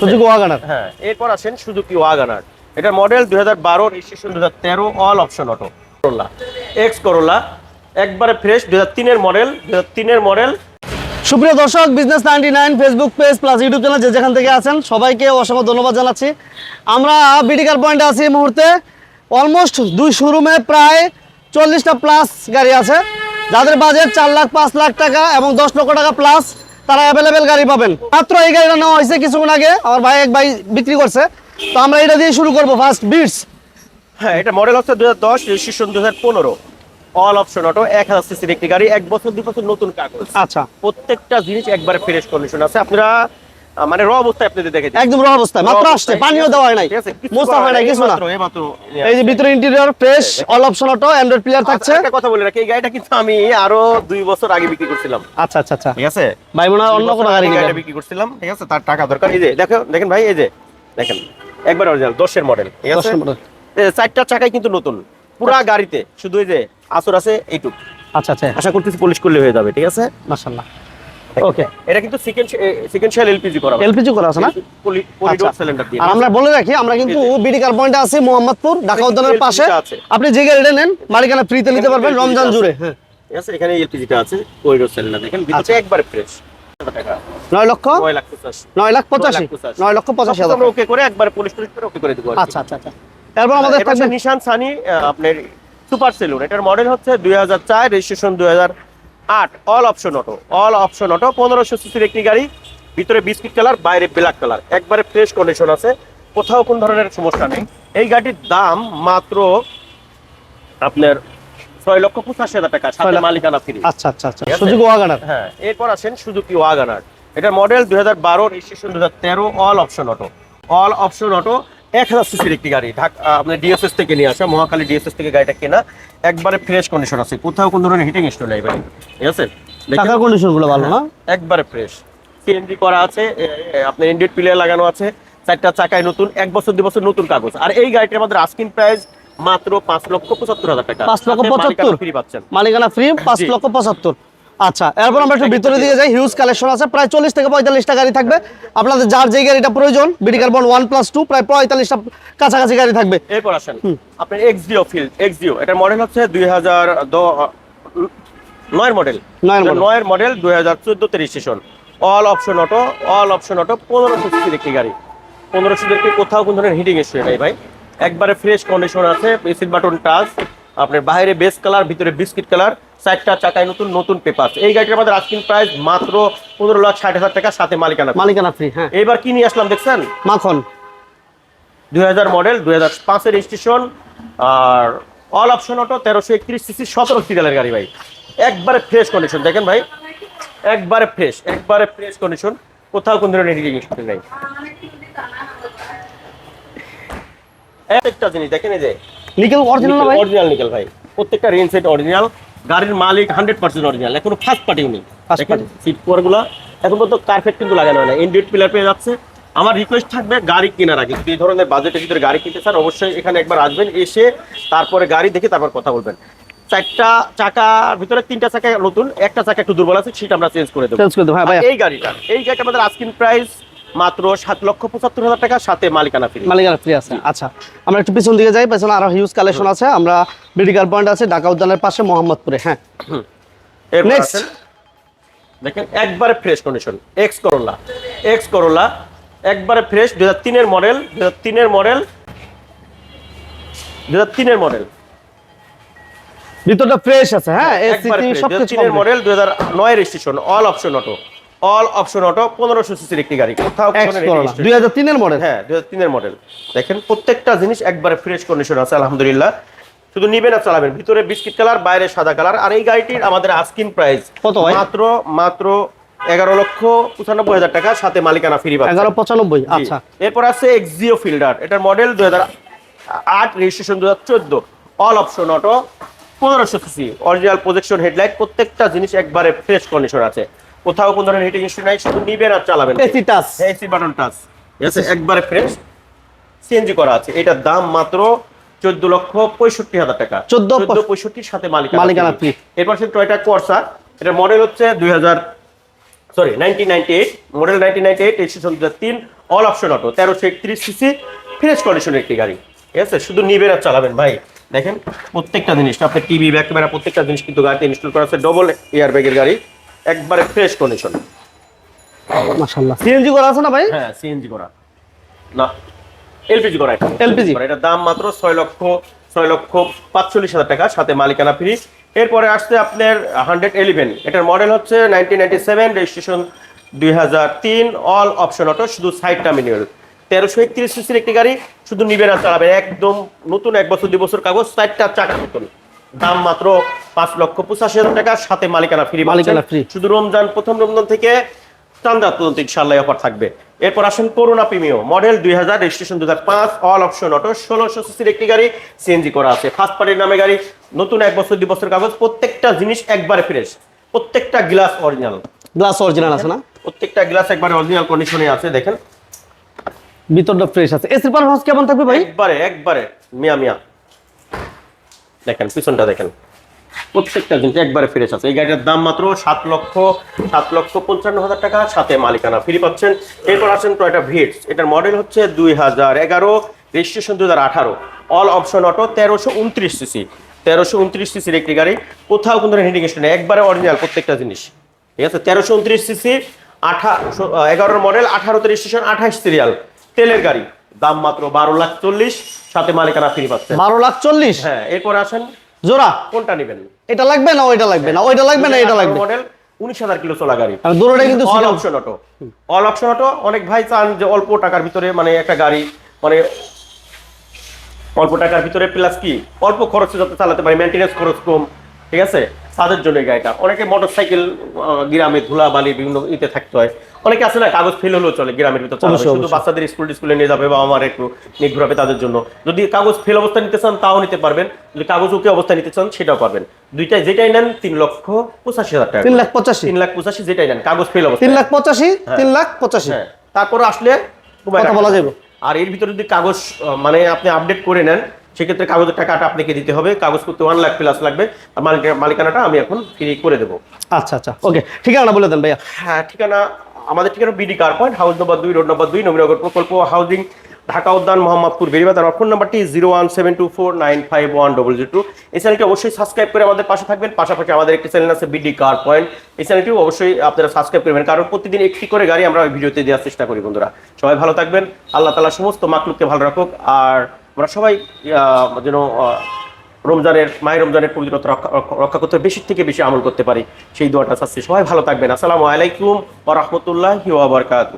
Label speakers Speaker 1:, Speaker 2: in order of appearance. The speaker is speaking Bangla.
Speaker 1: Suzuki WagonR.
Speaker 2: হ্যাঁ এরপর আসেন সুজুকি ওয়াগানার। এটার মডেল দুই হাজার বারো রেজিস্ট্রেশন দু হাজার তেরো all option auto Corolla X Corolla একবারে ফ্রেশ দু হাজার তিনের মডেল দু হাজার তিনের মডেল
Speaker 1: সুপ্রিয় দর্শক business ninety nine Facebook page plus YouTube channel যে যেখান থেকে আছেন সবাইকে অসংখ্য ধন্যবাদ জানাচ্ছি। আমরা বিডিকার পয়েন্টে আছি এই মুহূর্তে। অলমোস্ট দুই শোরুমে প্রায় চল্লিশটা প্লাস গাড়ি আছে। যাদের বাজেট চার লাখ পাঁচ লাখ টাকা এবং দশ লক্ষ টাকা প্লাস তারা অ্যাভেলেবেল গাড়ি পাবেন। মাত্র এই গাড়িটা নেওয়া হয়েছে কিছুক্ষণ আগে আমার ভাই এক ভাই বিক্রি করছে। তো আমরা এটা দিয়ে শুরু করব ফার্স্ট বিটস
Speaker 2: হ্যাঁ এটা মডেল হচ্ছে দু হাজার দশ রেজিস্ট্রেশন দু হাজার পনেরো। অল অপশন অটো এক হাজার সিসির একটি গাড়ি এক বছর দুই বছর নতুন কাগজ।
Speaker 1: আচ্ছা।
Speaker 2: প্রত্যেকটা জিনিস একবারে ফ্রেশ কন্ডিশন আছে। আপনারা মানে র অবস্থায় আপনাদের
Speaker 1: একদম র অবস্থায় মাত্র আসছে পানিও দেওয়া হয় নাই হয় নাই কিছু না। এই যে ভিতরে interior fresh all option auto Android player থাকছে
Speaker 2: আচ্ছা, একটা কথা বলে রাখি এই গাড়িটা কিন্তু আমি আরও দুই বছর আগে বিক্রি করছিলাম।
Speaker 1: আচ্ছা আচ্ছা আচ্ছা।
Speaker 2: ঠিক আছে?
Speaker 1: ভাই মনে অন্য কোনো গাড়ি
Speaker 2: গাড়িটা বিক্রি করছিলাম ঠিক আছে? তার টাকা দরকার। এই যে দেখো দেখেন ভাই এই যে দেখেন একবার অরিজিনাল দশের মডেল ঠিক আছে?
Speaker 1: দশের model।
Speaker 2: এই যে চারটা চাকাই কিন্তু নতুন পুরা গাড়িতে শুধু এই যে আসর আছে এইটুক।
Speaker 1: আচ্ছা আচ্ছা।
Speaker 2: আশা করতেছি পলিশ করলে হয়ে যাবে ঠিক আছে?
Speaker 1: মাশাআল্লাহ। ওকে
Speaker 2: এটা কিন্তু সেকেন্ড সিকেন্সিয়াল এলপিজি করা
Speaker 1: এলপিজি করা আছে না?
Speaker 2: পলিডোর
Speaker 1: আচ্ছা।
Speaker 2: সিলিন্ডার দিয়ে।
Speaker 1: আমরা বলে রাখি আমরা কিন্তু বিডি পয়েন্টে আছি মোহাম্মদপুর ঢাকা উদ্যানের পাশে। আপনি যে গাড়িটা নেন মালিকানা ফ্রিতে নিতে পারবেন রমজান জুড়ে। হ্যাঁ।
Speaker 2: আছে এখানে এলপিজিটা আছে করিডোর সিলিন্ডার দেখেন। ভিতরে
Speaker 1: আচ্ছা।
Speaker 2: ফ্রেশ
Speaker 1: নয় লক্ষ?
Speaker 2: নয় লাখ পঁচাশি।
Speaker 1: নয় লাখ পঁচাশি
Speaker 2: নয় লাখ পঁচাশি।
Speaker 1: নয় লক্ষ পঁচাশি হাজার
Speaker 2: ওকে করে একবারে পলিশ টলিশ করে ওকে করে দেবো
Speaker 1: আচ্ছা আচ্ছা আচ্ছা। এরপর আমাদের থাকবে
Speaker 2: নিশান সানি আপনার সুপার সেলুন এটার মডেল হচ্ছে দুই হাজার চার রেজিস্ট্রেশন দুই হাজার আট all option auto all option auto পনেরোশো সিসির একটি গাড়ি ভিতরে বিস্কিট কালার বাইরে ব্ল্যাক কালার একবারে ফ্রেশ কন্ডিশন আছে। কোথাও কোন ধরনের সমস্যা নেই। এই গাড়ির দাম মাত্র আপনার ছয় লক্ষ পঁচাশি হাজার টাকা সাথে। মালিকানা ফ্রি
Speaker 1: আচ্ছা আচ্ছা আচ্ছা? সুযোগ ওয়াগানার।
Speaker 2: হ্যাঁ এরপর আসেন সুজুকি ওয়াগানার। এটার মডেল দুই হাজার বারো রেজিস্ট্রেশন দু হাজার তেরো all option auto all option auto এক হাজার সিসির একটি গাড়ি। ঢাকা আপনার ডিএসএস থেকে নিয়ে আসা মহাকালী ডিএসএস থেকে গাড়িটা কেনা একবারে ফ্রেশ কন্ডিশন আছে। কোথাও কোনো ধরনের হিটিং স্টোর নেই ভাই। ঠিক আছে? দেখেন,
Speaker 1: টাকার কন্ডিশনগুলো ভালো না?
Speaker 2: একবারে ফ্রেশ সিএনজি করা আছে আপনার ইন্ডিয়ান প্লেয়ার লাগানো আছে চারটা চাকায় নতুন এক বছর দুই বছর নতুন কাগজ। আর এই গাড়িটার আমাদের আস্কিং প্রাইস মাত্র পাঁচ লক্ষ পঁচাত্তর হাজার টাকা।
Speaker 1: পাঁচ লক্ষ পঁচাত্তর?
Speaker 2: ফ্রি পাচ্ছেন।
Speaker 1: মালিকানা ফ্রি পাঁচ লক্ষ পঁচাত্তর। আচ্ছা এরপর আমরা একটু ভিতরে দিয়ে যাই। হিউজ কালেকশন আছে প্রায় চল্লিশ থেকে পঁয়তাল্লিশটা গাড়ি থাকবে। আপনাদের যার যে গাড়িটা প্রয়োজন BD carbon one plus two প্রায় পঁয়তাল্লিশটা কাছাকাছি গাড়ি থাকবে।
Speaker 2: এরপর আসেন। আপনার এক্সডিও ফিল্ড এক্সডিও এটার মডেল হচ্ছে দুই হাজার নয়ের মডেল
Speaker 1: নয়ের।
Speaker 2: মডেল দুই হাজার চোদ্দতে registration all option auto all option auto পনেরোশো সিসির একটি গাড়ি। পনেরোশো কি কোথাও কোন ধরনের হিটিং ইস্যু নেই ভাই। একবারে ফ্রেশ কন্ডিশন আছে এসির বাটন টাচ আপনার বাইরে বেস কালার ভিতরে বিস্কিট কালার চারটা চাকায় নতুন নতুন পেপার এই গাড়িটার আমাদের আস্কিং প্রাইস মাত্র পনেরো লাখ ষাট হাজার টাকা সাথে মালিকানা
Speaker 1: মালিকানা ফ্রি হ্যাঁ।
Speaker 2: এবার কি নিয়ে আসলাম দেখছেন?
Speaker 1: মাখন।
Speaker 2: দুই হাজার মডেল দুই হাজার পাঁচের রেজিস্ট্রেশন আর অল অপশন অটো তেরোশো একত্রিশ সিসি সতেরো সিরিয়ালের গাড়ি ভাই। একবারে ফ্রেশ কন্ডিশন দেখেন ভাই। একবারে ফ্রেশ একবারে ফ্রেশ কন্ডিশন কোথাও কোন ধরনের নেই। একটা জিনিস দেখেন এই যে।
Speaker 1: নিকেল অরিজিনাল ভাই?
Speaker 2: অরিজিনাল নিকেল ভাই। প্রত্যেকটা রেঞ্জ সেট অরিজিনাল গাড়ির মালিক হান্ড্রেড পার্সেন্ট অরিজিনাল এখনও ফার্স্ট পার্টিও নেই
Speaker 1: First
Speaker 2: দেখেন সিট কভারগুলা এখন পর্যন্ত কার্পেট কিন্তু লাগানো হয় না ইন্ডিয়েট পিলার পেয়ে যাচ্ছে। আমার রিকোয়েস্ট থাকবে গাড়ি কেনার আগে যদি এই ধরনের বাজেটের ভিতরে গাড়ি কিনতে চান অবশ্যই এখানে একবার আসবেন এসে তারপরে গাড়ি দেখে তারপর কথা বলবেন। চারটা চাকার ভিতরে তিনটা চাকা নতুন একটা চাকা একটু দুর্বল আছে সেটা আমরা চেঞ্জ করে দেবো।
Speaker 1: হ্যাঁ ভাই
Speaker 2: এই গাড়িটা এই গাড়িটা আমাদের আস্কিং প্রাইস মাত্র সাত লক্ষ পঁচাত্তর হাজার টাকা সাথে মালিকানা ফ্রি
Speaker 1: মালিকানা ফ্রি আছে। আচ্ছা আমরা একটু পিছন দিকে যাই পেছনে আরও হিউজ কালেকশন আছে। আমরা মেডিকেল পয়েন্ট আছে ঢাকা উদ্যানের পাশে মোহাম্মদপুরে হ্যাঁ.
Speaker 2: আসেন, দেখেন একবারে fresh condition X Corolla X Corolla একবারে ফ্রেশ দু হাজার তিনের মডেল দু হাজার তিনের মডেল দু হাজার তিনের মডেল
Speaker 1: ভিতরটা ফ্রেশ আছে হ্যাঁ এসি
Speaker 2: একবারে
Speaker 1: সব কিছু
Speaker 2: তিনের মডেল দু হাজার নয় registration all option auto all option auto পনেরোশো সিসির একটি গাড়ি। কোথাও
Speaker 1: দুই হাজার তিনের মডেল
Speaker 2: হ্যাঁ দু হাজার তিনের মডেল দেখেন প্রত্যেকটা জিনিস একবারে ফ্রেশ কন্ডিশন আছে আলহামদুলিল্লাহ। শুধু নিবেন আর চালাবেন। ভিতরে বিস্কিট কালার বাইরে সাদা কালার আর এই গাড়িটির আমাদের আস্কিং প্রাইস
Speaker 1: কত?
Speaker 2: মাত্র মাত্র এগারো লক্ষ পঁচানব্বই হাজার টাকা। সাথে মালিকানা ফ্রি
Speaker 1: এগারো পঁচানব্বই আচ্ছা।
Speaker 2: এরপর আছে এক্সিও ফিল্ডার এটার মডেল দুই হাজার আট রেজিস্ট্রেশন দু হাজার চোদ্দ। অল অপশন অটো পনেরোশো সিসি অরিজিনাল প্রজেকশন হেডলাইট প্রত্যেকটা জিনিস একবারে ফ্রেশ কন্ডিশন আছে। কোথাও কোনো ধরনের হিটিং ইস্যু নাই শুধু নিবেন আর চালাবেন।
Speaker 1: AC touch
Speaker 2: AC button touch ঠিক আছে? একবারে ফ্রেশ সিএনজি করা আছে। এটার দাম মাত্র চোদ্দ লক্ষ পঁয়ষট্টি হাজার টাকা।
Speaker 1: 14
Speaker 2: চোদ্দ পঁয়ষট্টির সাথে মালিকানা
Speaker 1: মালিকানা
Speaker 2: free। এরপর সে টয়টা কোর্সা এটার মডেল হচ্ছে দুই হাজার sorry nineteen ninety eight model nineteen ninety eight দু তিন অল অপশন অটো তেরোশো একত্রিশ সিসি ফ্রেশ কন্ডিশনের একটি গাড়ি। ঠিক আছে? শুধু নিবেন আর চালাবেন। ভাই দেখেন প্রত্যেকটা জিনিস আপনার টিভি ব্যাক ক্যামেরা প্রত্যেকটা জিনিস কিন্তু গাড়িতে ইনস্টল করা আছে। ডবল এয়ার ব্যাগের গাড়ি। একবারে ফ্রেশ কন্ডিশন
Speaker 1: মাশাআল্লাহ। সিএনজি করা আছে না ভাই?
Speaker 2: হ্যাঁ সিএনজি করা। না এলপিজি করা এটা এলপিজি। এটার দাম মাত্র ছয় লক্ষ ছয় লক্ষ পাঁচচল্লিশ হাজার টাকা সাথে মালিকানা ফ্রি এরপরে আসছে আপনার হান্ড্রেড এলিভেন এটার মডেল হচ্ছে নাইনটিন নাইনটি সেভেন রেজিস্ট্রেশন দুই হাজার তিন অল অপশন অটো শুধু সাইডটা মিনিমাল তেরোশো একত্রিশ সিসির একটি গাড়ি শুধু নিবেন আর চালাবেন। একদম নতুন এক বছর দুই বছর কাগজ সাইডটা চাকা নতুন। দাম মাত্র পাঁচ লক্ষ পঁচাশি হাজার টাকা। সাথে মালিকানা ফ্রি
Speaker 1: মালিকানা ফ্রি
Speaker 2: শুধু রমজান প্রথম রমজান থেকে চান্দা পর্যন্ত ইনশাল্লাহ অফার থাকবে। এরপর আসেন করোনা প্রিমিও মডেল দুই হাজার রেজিস্ট্রেশন দু পাঁচ অল অপশন অটো ষোলোশো সিসির একটি গাড়ি সিএনজি করা আছে। ফার্স্ট পার্টির নামে গাড়ি নতুন এক বছর দুই বছর কাগজ প্রত্যেকটা জিনিস একবারে ফ্রেশ প্রত্যেকটা গ্লাস অরিজিনাল
Speaker 1: গ্লাস অরিজিনাল আছে না?
Speaker 2: প্রত্যেকটা গ্লাস একবারে অরিজিনাল কন্ডিশনে আছে দেখেন।
Speaker 1: ভিতরটা ফ্রেশ আছে। এসির কেমন থাকবে ভাই?
Speaker 2: একবারে একবারে মিয়া মিয়া। দেখেন, পিছনটা দেখেন। প্রত্যেকটা জিনিস একবারে ফ্রেশ আছে। এই গাড়িটার দাম মাত্র সাত লক্ষ সাত লক্ষ পঞ্চান্ন হাজার টাকা। সাথে মালিকানা ফ্রি পাচ্ছেন। এরপর আসেন টয়টা ভিটস এটার মডেল হচ্ছে দুই হাজার এগারো রেজিস্ট্রেশন দুই হাজার আঠারো। অল অপশন অটো তেরোশো উনত্রিশ সিসি তেরোশো উনত্রিশ সিসির একটি গাড়ি। কোথাও কোনো ইন্ডিকেশন নেই। একবারে অরিজিনাল প্রত্যেকটা জিনিস। ঠিক আছে? তেরোশো উনত্রিশ সিসি আঠা এগারোর মডেল আঠারোতে রেজিস্ট্রেশন আঠাশ সিরিয়াল তেলের গাড়ি। দাম মাত্র বারো লাখ চল্লিশ সাথে মালিকানা ফ্রি পাচ্ছেন
Speaker 1: বারো লাখ চল্লিশ?
Speaker 2: হ্যাঁ এরপর আসেন।
Speaker 1: জোড়া?
Speaker 2: কোনটা নেবেন?
Speaker 1: এটা লাগবে না ওইটা লাগবে না? ওইটা লাগবে না এটা লাগবে?
Speaker 2: মডেল উনিশ হাজার কিলো চলা গাড়ি।
Speaker 1: দুটোটাই কিন্তু
Speaker 2: all option auto all option auto অনেক ভাই চান যে অল্প টাকার ভিতরে মানে একটা গাড়ি মানে অল্প টাকার ভিতরে প্লাস কি? অল্প খরচে যাতে চালাতে পারি মেনটেন্যান্স খরচ কম ঠিক আছে? তাদের জন্য গাড়িটা। অনেকে মোটর সাইকেল গ্রামে ধুলা বালি বিভিন্ন ইতে থাকতে হয়। অনেকে আছে না কাগজ ফেল হলেও চলে গ্রামের ভিতর। শুধু বাচ্চাদের স্কুল স্কুলে নিয়ে যাবে বা আমার একটু নিয়ে ঘুরাবে তাদের জন্য। যদি কাগজ ফেল অবস্থা নিতে চান তাও নিতে পারবেন। যদি কাগজ উকে অবস্থা নিতে চান সেটাও পারবেন। দুইটাই যেটাই নেন তিন লক্ষ পঁচাশি হাজার টাকা।
Speaker 1: তিন লাখ পঁচাশি।
Speaker 2: তিন লাখ পঁচাশি যেটাই নেন কাগজ ফেল অবস্থা
Speaker 1: তিন লাখ পঁচাশি তিন লাখ পঁচাশি।
Speaker 2: হ্যাঁ। তারপরে আসলে
Speaker 1: কথা বলা। যাবে।
Speaker 2: আর এর ভিতরে যদি কাগজ মানে আপনি আপডেট করে নেন সেক্ষেত্রে কাগজের টাকাটা আপনাকে দিতে হবে। কাগজ করতে ওয়ান লাখ প্লাস লাগবে। আর মালিকা- মালিকানাটা আমি এখন ফ্রি করে দেবো।
Speaker 1: আচ্ছা আচ্ছা। ওকে ঠিকানা বলে দেন ভাইয়া।
Speaker 2: হ্যাঁ ঠিকানা আমাদের ঠিকানা BD car point house number দুই রোড নম্বর দুই নবীনগর প্রকল্প হাউজিং ঢাকা উদ্যান মোহাম্মদপুর বেরিবাদ আর ফোন নাম্বারটি zero one seven two four nine five one double zero two এই চ্যানেলটি অবশ্যই সাবস্ক্রাইব করে আমাদের পাশে থাকবেন। পাশাপাশি আমাদের একটি চ্যানেল আছে বিডি কার পয়েন্ট এই চ্যানেলটিও অবশ্যই আপনারা সাবস্ক্রাইব করবেন কারণ প্রতিদিন একটি করে গাড়ি আমরা ভিডিওতে দেওয়ার চেষ্টা করি বন্ধুরা। সবাই ভালো থাকবেন। আল্লাহ তালা সমস্ত মাকলুককে ভালো রাখুক। আর আমরা সবাই যেন রমজানের, মায়ের রমজানের পবিত্রতা রক্ষা করতে বেশি থেকে বেশি আমল করতে পারি। সেই দোয়াটা চাচ্ছি। সবাই ভালো থাকবেন। আসসালামু আলাইকুম ও রহমতুল্লাহ ওবরকাত